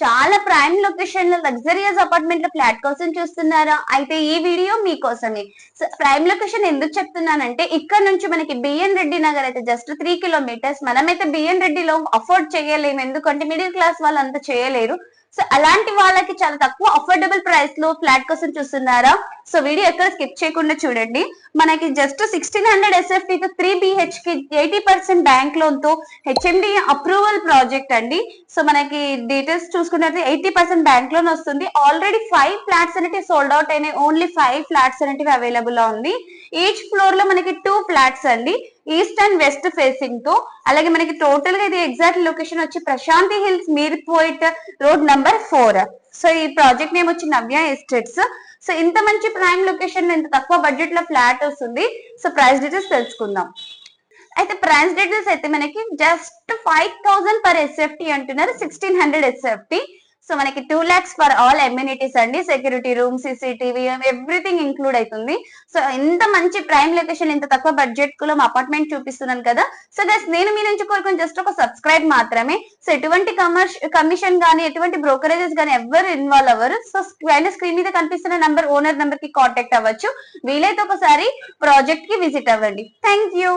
చాలా ప్రైమ్ లొకేషన్లో లగ్జరియస్ అపార్ట్మెంట్లో ఫ్లాట్ కోసం చూస్తున్నారా? అయితే ఈ వీడియో మీకోసమే. ప్రైమ్ లొకేషన్ ఎందుకు చెప్తున్నానంటే ఇక్కడ నుంచి మనకి బిఎన్ రెడ్డి నగర్ అయితే జస్ట్ త్రీ కిలోమీటర్స్ మనమైతే బిఎన్ రెడ్డిలో అఫోర్డ్ చేయలేము. ఎందుకంటే మిడిల్ క్లాస్ వాళ్ళు అంత చేయలేరు. సో అలాంటి వాళ్ళకి చాలా తక్కువ అఫోర్డబుల్ ప్రైస్లో ఫ్లాట్ కోసం చూస్తున్నారా? సో వీడియో ఎక్కడ స్కిప్ చేయకుండా చూడండి. మనకి జస్ట్ సిక్స్టీన్ హండ్రెడ్ ఎస్ఎఫ్టీ తో త్రీ బిహెచ్కి ఎయిటీ పర్సెంట్ బ్యాంక్ లోన్తో హెచ్ఎండి అప్రూవల్ ప్రాజెక్ట్ అండి. సో మనకి డీటెయిల్స్ చూసుకున్నట్టు ఎయిటీ పర్సెంట్ బ్యాంక్ లోన్ వస్తుంది. ఆల్రెడీ ఫైవ్ ఫ్లాట్స్ అనేవి సోల్డ్ అవుట్ అయినాయి. ఓన్లీ ఫైవ్ ఫ్లాట్స్ అనేవి అవైలబుల్గా ఉంది. ఈచ్ ఫ్లోర్లో మనకి టూ ఫ్లాట్స్ అండి. ఈస్ట్ అండ్ వెస్ట్ ఫేసింగ్తో. అలాగే మనకి టోటల్గా ఇది ఎగ్జాక్ట్ లొకేషన్ వచ్చి ప్రశాంతి హిల్స్ మీర్ poet road number four so ఈ ప్రాజెక్ట్ నేమ్ వచ్చి నవ్య ఎస్టేట్స్ సో ఇంత మంచి ప్రైమ్ లొకేషన్ ఇంత తక్కువ బడ్జెట్లో ఫ్లాట్ వస్తుంది. సో ప్రైస్ డీటెయిల్స్ తెలుసుకుందాం. అయితే ప్రైస్ డీటెయిల్స్ అయితే మనకి just five thousand per SFT అంటున్నారు సిక్స్టీన్ హండ్రెడ్ ఎస్ఎఫ్టీ సో మనకి two lakhs for all amenities అండి. Security room CCTV everything include అవుతుంది. సో ఇంత మంచి ప్రైమ్ లొకేషన్ ఇంత తక్కువ బడ్జెట్లో అపార్ట్మెంట్ చూపిస్తున్నాను కదా. సో గస్ నేను మీ నుంచి కోరుకుని జస్ట్ ఒక సబ్స్క్రైబ్ మాత్రమే. సో ఎటువంటి కమర్ష్ కమిషన్ కానీ ఎటువంటి బ్రోకరేజెస్ కానీ ఎవరు ఇన్వాల్వ్ అవ్వరు. సో పైన స్క్రీన్ మీద కనిపిస్తున్న నంబర్ ఓనర్ నంబర్కి కాంటాక్ట్ అవ్వచ్చు. వీలైతే ఒకసారి ప్రాజెక్ట్కి విజిట్ అవ్వండి. Thank you